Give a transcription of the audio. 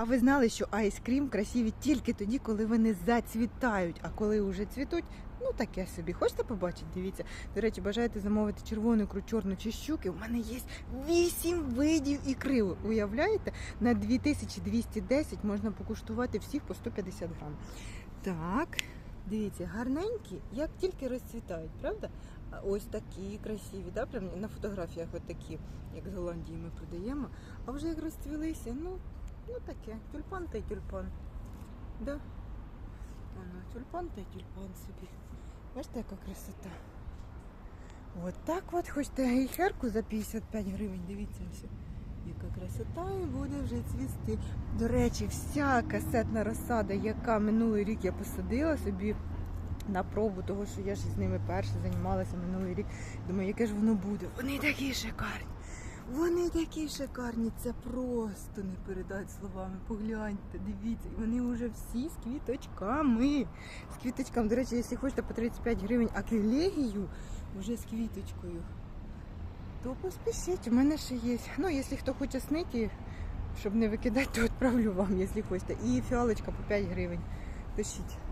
А ви знали, що айскрім красиві тільки тоді, коли вони зацвітають, а коли вже цвітуть, ну таке собі. Хочете побачити? Дивіться. До речі, бажаєте замовити червону ікру, чорну чи щуки? У мене є 8 видів ікри. Уявляєте? На 2210 можна покуштувати всіх по 150 грам. Так, дивіться, гарненькі, як тільки розцвітають, правда? Ось такі красиві, да? Прям на фотографіях от такі, як з Голландії ми продаємо. А вже як розцвілися, ну, ну таке, тюльпан та тюльпан. Да? Воно, тюльпан та тюльпан собі. Бачите, яка красота. От так от, хочете гейхерку за 55 гривень, дивіться ось. Яка красота і буде вже цвісти. До речі, вся касетна розсада, яка минулий рік я посадила собі на пробу, того що я ж з ними перше займалася минулий рік. Думаю, яке ж воно буде. Вони такі шикарні. Вони такі шикарні, це просто не передати словами. Погляньте, дивіться, і вони вже всі з квіточками. З квіточками. До речі, якщо хочете по 35 гривень акрилегію, вже з квіточкою, то поспішіть, у мене ще є. Ну, якщо хто хоче снити, щоб не викидати, то відправлю вам, якщо хочете. І фіалочка по 5 гривень. Пишіть.